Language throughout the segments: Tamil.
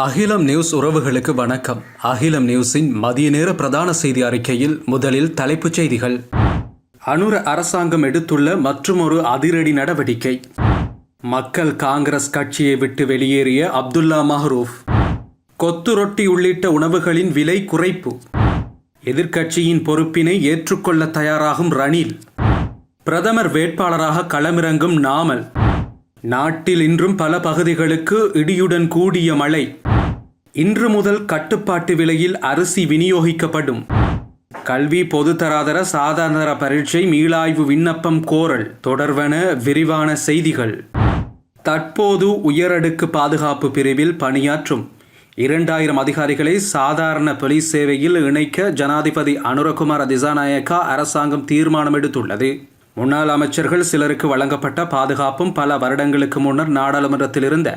அகிலம் நியூஸ் உறவுகளுக்கு வணக்கம். அகிலம் நியூஸின் மதிய நேர பிரதான செய்தி அறிக்கையில் முதலில் தலைப்புச் செய்திகள். அனுர அரசாங்கம் எடுத்துள்ள மற்றுமொரு அதிரடி நடவடிக்கை. மக்கள் காங்கிரஸ் கட்சியை விட்டு வெளியேறிய அப்துல்லா மஹரூஃப். கொத்து ரொட்டி உள்ளிட்ட உணவுகளின் விலை குறைப்பு. எதிர்க்கட்சியின் பொறுப்பினை ஏற்றுக்கொள்ள தயாராகும் ரணில். பிரதமர் வேட்பாளராக களமிறங்கும் நாமல். நாட்டில் இன்றும் பல பகுதிகளுக்கு இடியுடன் கூடிய மழை. இன்று முதல் கட்டுப்பாட்டு விலையில் அரிசி விநியோகிக்கப்படும். கல்வி பொதுத்தராதர சாதாரண பரீட்சை மீளாய்வு விண்ணப்பம் கோரல் தொடர்வன விரிவான செய்திகள். தற்போது உயரடுக்கு பாதுகாப்பு பிரிவில் பணியாற்றும். இரண்டாயிரம் அதிகாரிகளை சாதாரண போலீஸ் சேவையில் இணைக்க ஜனாதிபதி அனுரகுமார திசாநாயக்கா அரசாங்கம் தீர்மானம் எடுத்துள்ளது முன்னாள் அமைச்சர்கள் சிலருக்கு வழங்கப்பட்ட பாதுகாப்பும் பல வருடங்களுக்கு முன்னர் நாடாளுமன்றத்தில் இருந்த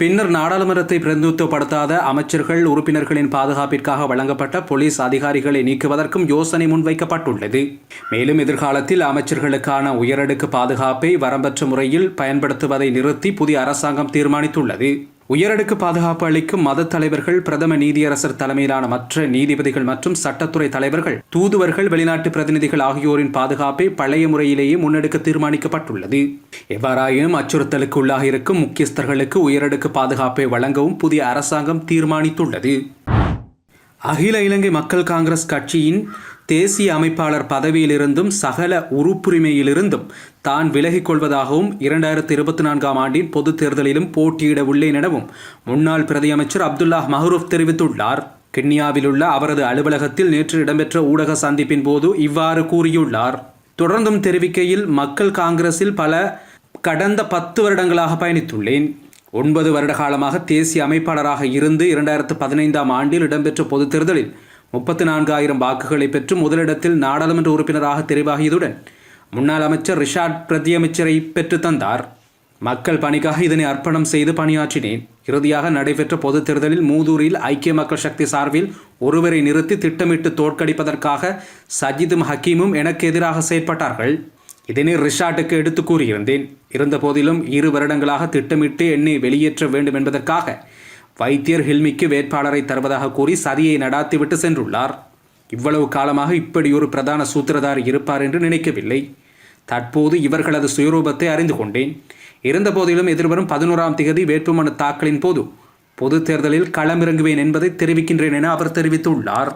பின்னர் நாடாளுமன்றத்தை பிரதிநிதித்துவப்படுத்தாத அமைச்சர்கள் உறுப்பினர்களின் பாதுகாப்பிற்காக வழங்கப்பட்ட போலீஸ் அதிகாரிகளை நீக்குவதற்கும் யோசனை முன்வைக்கப்பட்டுள்ளது. மேலும் எதிர்காலத்தில் அமைச்சர்களுக்கான உயரடுக்கு பாதுகாப்பை வரம்பற்ற முறையில் பயன்படுத்துவதை நிறுத்தி புதிய அரசாங்கம் தீர்மானித்துள்ளது. உயரடுக்கு பாதுகாப்பு அளிக்கும் மத தலைவர்கள் பிரதம நீதியரசர் தலைமையிலான மற்ற நீதிபதிகள் மற்றும் சட்டத்துறை தலைவர்கள் தூதுவர்கள் வெளிநாட்டு பிரதிநிதிகள் ஆகியோரின் பாதுகாப்பை பழைய முறையிலேயே முன்னெடுக்க தீர்மானிக்கப்பட்டுள்ளது. எவ்வாறாயினும் அச்சுறுத்தலுக்கு உள்ளாக இருக்கும் முக்கியஸ்தர்களுக்கு உயரடுக்கு பாதுகாப்பை வழங்கவும் புதிய அரசாங்கம் தீர்மானித்துள்ளது. அகில இலங்கை மக்கள் காங்கிரஸ் கட்சியின் தேசிய அமைப்பாளர் பதவியிலிருந்தும் சகல உறுப்புரிமையிலிருந்தும் தான் விலகிக் கொள்வதாகவும் இரண்டாயிரத்தி இருபத்தி நான்காம் ஆண்டின் பொதுத் தேர்தலிலும் போட்டியிட உள்ளேன் எனவும் முன்னாள் பிரதியமைச்சர் அப்துல்லாஹ் மஹரூப் தெரிவித்துள்ளார். கென்யாவில் உள்ள அவரது அலுவலகத்தில் நேற்று இடம்பெற்ற ஊடக சந்திப்பின் போது இவ்வாறு கூறியுள்ளார். தொடர்ந்தும் தெரிவிக்கையில் மக்கள் காங்கிரஸில் பல கடந்த பத்து வருடங்களாக பயணித்துள்ளேன். ஒன்பது வருட காலமாக தேசிய அமைப்பாளராக இருந்து இரண்டாயிரத்து பதினைந்தாம் ஆண்டில் இடம்பெற்ற பொதுத் தேர்தலில் முப்பத்தி நான்காயிரம் வாக்குகளை பெற்று முதலிடத்தில் நாடாளுமன்ற உறுப்பினராக தெரிவாகியதுடன் முன்னாள் அமைச்சர் ரிஷாட் பிரதியமைச்சரை பெற்று தந்தார். மக்கள் பணிக்காக இதனை அர்ப்பணம் செய்து பணியாற்றினேன். இறுதியாக நடைபெற்ற பொதுத் தேர்தலில் மூதூரில் ஐக்கிய மக்கள் சக்தி சார்பில் ஒருவரை நிறுத்தி திட்டமிட்டு தோற்கடிப்பதற்காக சஜிதும் ஹக்கீமும் எனக்கு எதிராக செயற்பட்டார்கள். இதனை ரிஷாட்டுக்கு எடுத்து கூறியிருந்தேன். இருந்தபோதிலும் இரு வருடங்களாக திட்டமிட்டு என்னை வெளியேற்ற வேண்டும் என்பதற்காக வைத்தியர் ஹில்மிக்கு வேட்பாளரை தருவதாக கூறி சதியை நடாத்திவிட்டு சென்றுள்ளார். இவ்வளவு காலமாக இப்படி ஒரு பிரதான சூத்திரதாரி இருப்பார் என்று நினைக்கவில்லை. தற்போது இவர்களது சுயரூபத்தை அறிந்து கொண்டேன். இருந்தபோதிலும் எதிர்வரும் பதினோராம் திகதி வேட்புமனு தாக்கலின் போது பொது தேர்தலில் களமிறங்குவேன் என்பதை தெரிவிக்கின்றேன் என அவர் தெரிவித்துள்ளார்.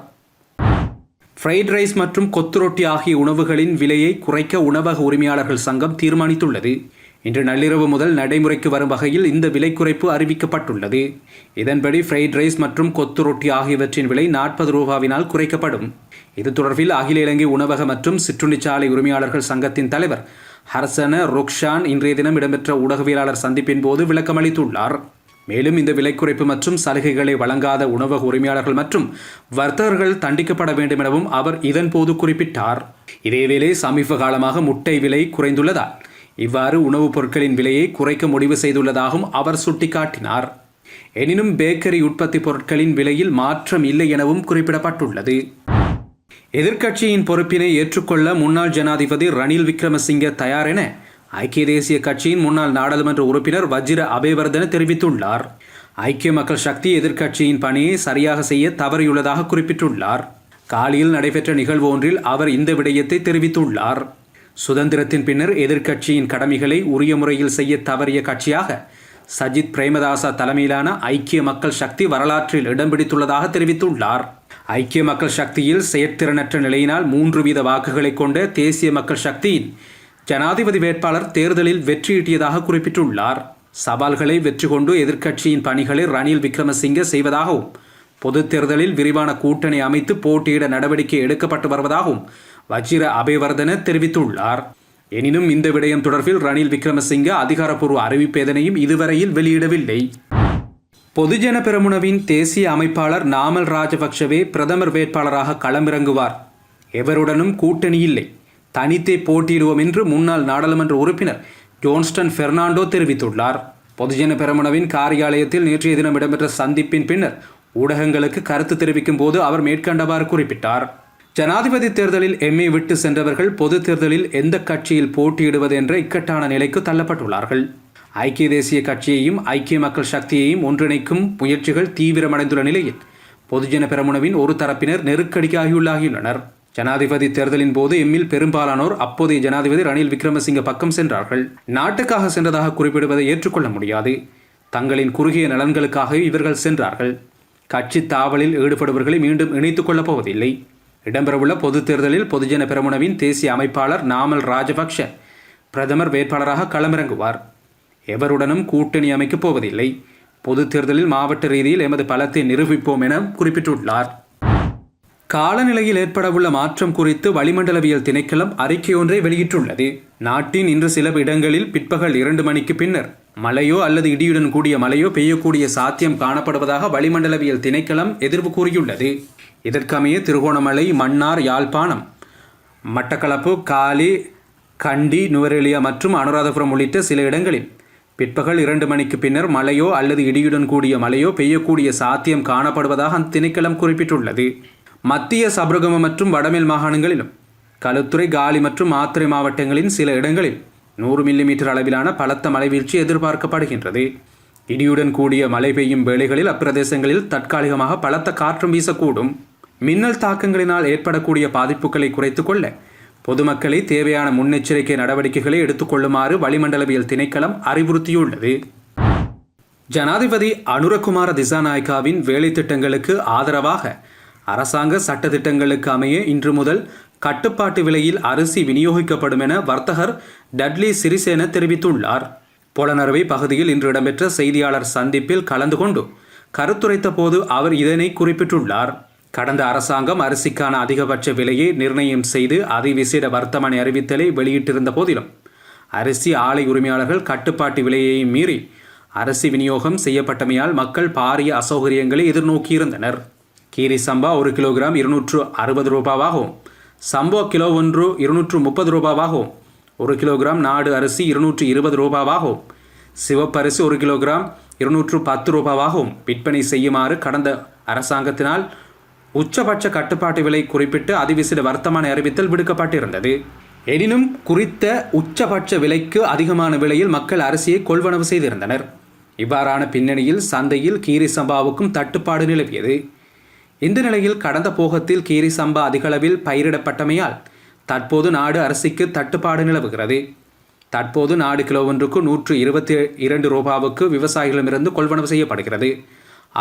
ஃப்ரைட் ரைஸ் மற்றும் கொத்து ரொட்டி ஆகிய உணவுகளின் விலையை குறைக்க உணவக உரிமையாளர்கள் சங்கம் தீர்மானித்துள்ளது. இன்று நள்ளிரவு முதல் நடைமுறைக்கு வரும் வகையில் இந்த விலை குறைப்பு அறிவிக்கப்பட்டுள்ளது. இதன்படி ஃப்ரைட் ரைஸ் மற்றும் கொத்து ரொட்டி ஆகியவற்றின் விலை நாற்பது ரூபாவினால் குறைக்கப்படும். இது தொடர்பில் அகில இலங்கை உணவக மற்றும் சிற்றுண்டிச்சாலை உரிமையாளர்கள் சங்கத்தின் தலைவர் ஹர்சன ருக்ஷான் இன்றைய தினம் இடம்பெற்ற ஊடகவியலாளர் சந்திப்பின் போது விளக்கமளித்துள்ளார் மேலும் இந்த விலை குறைப்பு மற்றும் சலுகைகளை வழங்காத உணவக உரிமையாளர்கள் மற்றும் வர்த்தகர்கள் தண்டிக்கப்பட வேண்டும் எனவும் அவர் இதன்போது குறிப்பிட்டார். இதேவேளை சமீப காலமாக முட்டை விலை குறைந்துள்ளதால் இவ்வாறு உணவுப் பொருட்களின் விலையை குறைக்க முடிவு செய்துள்ளதாகவும் அவர் சுட்டிக்காட்டினார். எனினும் பேக்கரி உற்பத்தி பொருட்களின் விலையில் மாற்றம் இல்லை எனவும் குறிப்பிடப்பட்டுள்ளது. எதிர்க்கட்சியின் பொறுப்பினை ஏற்றுக்கொள்ள முன்னாள் ஜனாதிபதி ரணில் விக்ரமசிங்கே தயார் என ஐக்கிய தேசிய கட்சியின் முன்னாள் நாடாளுமன்ற உறுப்பினர் வஜ்ர அபேவர்தன தெரிவித்துள்ளார். ஐக்கிய மக்கள் சக்தி எதிர்க்கட்சியின் பணியை சரியாக செய்ய தவறியுள்ளதாக குறிப்பிட்டுள்ளார். காலியில் நடைபெற்ற நிகழ்வு ஒன்றில் அவர் இந்த விடயத்தை தெரிவித்துள்ளார். சுதந்திரத்தின் பின்னர் எதிர்க்கட்சியின் கடமைகளை உரிய முறையில் செய்ய தவறிய கட்சியாக சஜித் பிரேமதாசா தலைமையிலான ஐக்கிய மக்கள் சக்தி வரலாற்றில் இடம் பிடித்துள்ளதாக தெரிவித்துள்ளார். ஐக்கிய மக்கள் சக்தியில் செயற்திறனற்ற நிலையினால் மூன்று வீத வாக்குகளை கொண்ட தேசிய மக்கள் சக்தியின் ஜனாதிபதி வேட்பாளர் தேர்தலில் வெற்றியீட்டியதாக குறிப்பிட்டுள்ளார். சவால்களை வெற்றி கொண்டு எதிர்க்கட்சியின் பணிகளை ரணில் விக்ரமசிங்கே செய்வதாகவும் பொது தேர்தலில் விரிவான கூட்டணி அமைத்து போட்டியிட நடவடிக்கை எடுக்கப்பட்டு வருவதாகவும் வஜிர அபேவர்தன தெரிவித்துள்ளார். எனினும் இந்த விடயம் தொடர்பில் ரணில் விக்ரமசிங்க அதிகாரப்பூர்வ அறிவிப்பு எதனையும் இதுவரையில் வெளியிடவில்லை. பொதுஜன பெரமுனவின் தேசிய அமைப்பாளர் நாமல் ராஜபக்ஷவே பிரதமர் வேட்பாளராக களமிறங்குவார். எவருடனும் கூட்டணி இல்லை. தனித்தே போட்டியிடுவோம் என்று முன்னாள் நாடாளுமன்ற உறுப்பினர் ஜோன்ஸ்டன் பெர்னாண்டோ தெரிவித்துள்ளார். பொதுஜன பெரமுனவின் காரியாலயத்தில் நேற்றைய தினம் இடம்பெற்ற சந்திப்பின் பின்னர் ஊடகங்களுக்கு கருத்து தெரிவிக்கும் போது அவர் மேற்கண்டவாறு குறிப்பிட்டார். ஜனாதிபதி தேர்தலில் எம்ஏ விட்டு சென்றவர்கள் பொது தேர்தலில் எந்த கட்சியில் போட்டியிடுவது என்ற இக்கட்டான நிலைக்கு தள்ளப்பட்டுள்ளார்கள். ஐக்கிய தேசிய கட்சியையும் ஐக்கிய மக்கள் சக்தியையும் ஒன்றிணைக்கும் முயற்சிகள் தீவிரமடைந்துள்ள நிலையில் பொதுஜன பெரமுனவின் ஒரு தரப்பினர் நெருக்கடிக்காகியுள்ளாகியுள்ளனர். ஜனாதிபதி தேர்தலின் போது எம்மில் பெரும்பாலானோர் அப்போதைய ஜனாதிபதி ரணில் விக்ரமசிங்க பக்கம் சென்றார்கள். நாட்டுக்காக சென்றதாக குறிப்பிடுவதை ஏற்றுக்கொள்ள முடியாது. தங்களின் குறுகிய நலன்களுக்காக இவர்கள் சென்றார்கள். கட்சி தாவலில் ஈடுபடுபவர்களை மீண்டும் இணைத்துக் கொள்ளப் போவதில்லை. இடம்பெறவுள்ள பொதுத் தேர்தலில் பொதுஜன பெரமுனவின் தேசிய அமைப்பாளர் நாமல் ராஜபக்ஷ பிரதமர் வேட்பாளராக களமிறங்குவார். எவருடனும் கூட்டணி அமைக்கப் போவதில்லை. பொதுத் தேர்தலில் மாவட்ட ரீதியில் எமது பலத்தை நிரூபிப்போம் என குறிப்பிட்டுள்ளார். காலநிலையில் ஏற்படவுள்ள மாற்றம் குறித்து வளிமண்டலவியல் திணைக்களம் அறிக்கை ஒன்றை வெளியிட்டுள்ளது. நாட்டின் இன்று சில இடங்களில் பிற்பகல் இரண்டு மணிக்கு பின்னர் மழையோ அல்லது இடியுடன் கூடிய மழையோ பெய்யக்கூடிய சாத்தியம் காணப்படுவதாக வளிமண்டலவியல் திணைக்களம் எதிர்ப்பு கூறியுள்ளது. இதற்கமைய திருகோணமலை மன்னார் யாழ்ப்பாணம் மட்டக்களப்பு காலி கண்டி நுவரெலியா மற்றும் அனுராதபுரம் உள்ளிட்ட சில இடங்களில் பிற்பகல் இரண்டு மணிக்கு பின்னர் மழையோ அல்லது இடியுடன் கூடிய மழையோ பெய்யக்கூடிய சாத்தியம் காணப்படுவதாக அந்த திணைக்களம் குறிப்பிட்டுள்ளது. மத்திய சபரகம மற்றும் வடமேல் மாகாணங்களிலும் களுத்துறை காலி மற்றும் மாத்திரை மாவட்டங்களின் சில இடங்களில் நூறு மில்லிமீட்டர் அளவிலான பலத்த மழைவீழ்ச்சி எதிர்பார்க்கப்படுகின்றது. இடியுடன் கூடிய மழை பெய்யும் வேளைகளில் அப்பிரதேசங்களில் தற்காலிகமாக பலத்த காற்றும் வீசக்கூடும். மின்னல் தாக்கங்களினால் ஏற்படக்கூடிய பாதிப்புகளை குறைத்துக் கொள்ள பொதுமக்களை தேவையான முன்னெச்சரிக்கை நடவடிக்கைகளை எடுத்துக்கொள்ளுமாறு வளிமண்டலவியல் திணைக்களம் அறிவுறுத்தியுள்ளது. ஜனாதிபதி அனுரகுமார திசாநாயக்காவின் வேலை திட்டங்களுக்கு ஆதரவாக அரசாங்க சட்டத்திட்டங்களுக்கு அமைய இன்று முதல் கட்டுப்பாட்டு விலையில் அரிசி விநியோகிக்கப்படும் என வர்த்தகர் டட்லி சிறிசேன தெரிவித்துள்ளார். புலனறுவை பகுதியில் இன்று இடம்பெற்ற செய்தியாளர் சந்திப்பில் கலந்து கொண்டு கருத்துரைத்த போது அவர் இதனை குறிப்பிட்டுள்ளார். கடந்த அரசாங்கம் அரிசிக்கான அதிகபட்ச விலையை நிர்ணயம் செய்து அதிவிசேட வர்த்தமானி அறிவித்தலை வெளியிட்டிருந்த போதிலும் அரிசி ஆலை உரிமையாளர்கள் கட்டுப்பாட்டு விலையை மீறி அரிசி விநியோகம் செய்யப்பட்டமையால் மக்கள் பாரிய அசௌகரியங்களை எதிர்நோக்கியிருந்தனர். கீரி சம்பா ஒரு கிலோகிராம் இருநூற்று அறுபது ரூபாவாகவும் சம்போ கிலோ ஒன்று இருநூற்று முப்பது ரூபாவாகவும் ஒரு கிலோகிராம் நாடு அரிசி இருநூற்று இருபது ரூபாவாகவும் சிவப்பரிசி ஒரு கிலோகிராம் இருநூற்று பத்து ரூபாவாகவும் விற்பனை செய்யுமாறு கடந்த அரசாங்கத்தினால் உச்சபட்ச கட்டுப்பாட்டு விலை குறிப்பிட்டு அதிவிசிட வர்த்தமான அறிவித்தல் விடுக்கப்பட்டிருந்தது. எனினும் குறித்த உச்சபட்ச விலைக்கு அதிகமான விலையில் மக்கள் அரிசியை கொள்வனவு செய்திருந்தனர். இவ்வாறான பின்னணியில் சந்தையில் கீரி சம்பாவுக்கும் தட்டுப்பாடு நிலவியது. இந்த நிலையில் கடந்த போகத்தில் கீரி சம்பா அதிகளவில் பயிரிடப்பட்டமையால் தற்போது நாடு அரிசிக்கு தட்டுப்பாடு நிலவுகிறது. தற்போது நாடு கிலோ ஒன்றுக்கு நூற்று இருபத்தி இரண்டு ரூபாவுக்கு விவசாயிகளிடமிருந்து கொள்வனவு செய்யப்படுகிறது.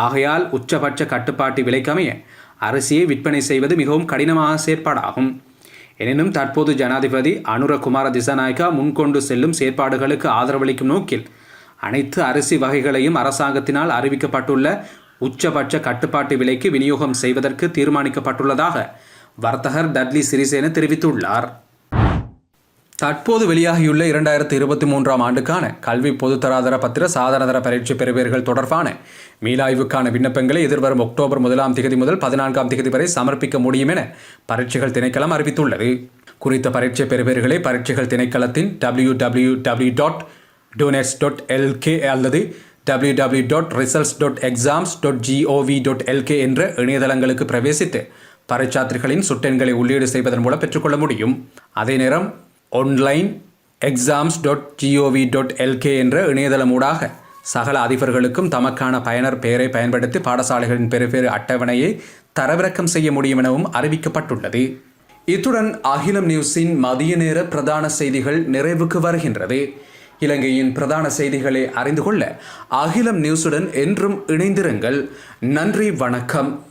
ஆகையால் உச்சபட்ச கட்டுப்பாட்டு விலைக்கமைய அரிசியை விற்பனை செய்வது மிகவும் கடினமான செயற்பாடாகும். எனினும் தற்போது ஜனாதிபதி அனுரகுமார திசாநாயக்கா முன்கொண்டு செல்லும் செயற்பாடுகளுக்கு ஆதரவளிக்கும் நோக்கில் அனைத்து அரிசி வகைகளையும் அரசாங்கத்தினால் அறிவிக்கப்பட்டுள்ள உச்சபட்ச கட்டுப்பாட்டு விலைக்கு விநியோகம் செய்வதற்கு தீர்மானிக்கப்பட்டுள்ளதாக வர்த்தகர் டட்லி சிறிசேன தெரிவித்துள்ளார். தற்போது வெளியாகியுள்ள இரண்டாயிரத்தி இருபத்தி மூன்றாம் ஆண்டுக்கான கல்வி பொதுத்தராதர பத்திர சாதாரணதர பரீட்சை பெறுவீர்கள் தொடர்பான மீளாய்வுக்கான விண்ணப்பங்களை எதிர்வரும் அக்டோபர் முதலாம் திகதி முதல் பதினான்காம் திகதி வரை சமர்ப்பிக்க முடியும் என பரீட்சைகள் திணைக்களம் அறிவித்துள்ளது. குறித்த பரீட்சை பெறுவீர்களை பரீட்சைகள் திணைக்களத்தின் W W W dot doenets dot LK அல்லது W W dot results dot exams dot GOV dot LK என்ற இணையதளங்களுக்கு பிரவேசித்து பரீட்சார்த்திகளின் சுட்டெண்களை உள்ளீடு செய்வதன் மூலம் பெற்றுக்கொள்ள முடியும். அதே நேரம் online exams dot GOV dot LK என்ற இணையதளம் ஊடாக சகல அதிபர்களுக்கும் தமக்கான பயனர் பெயரை பயன்படுத்தி பாடசாலைகளின் பெறுபேறு அட்டவணையை தரவிறக்கம் செய்ய முடியும் எனவும் அறிவிக்கப்பட்டுள்ளது. இத்துடன் அகிலம் நியூஸின் மதிய நேர பிரதான செய்திகள் நிறைவுக்கு வருகின்றது. இலங்கையின் பிரதான செய்திகளை அறிந்து கொள்ள அகிலம் நியூஸுடன் என்றும் இணைந்திருங்கள். நன்றி வணக்கம்.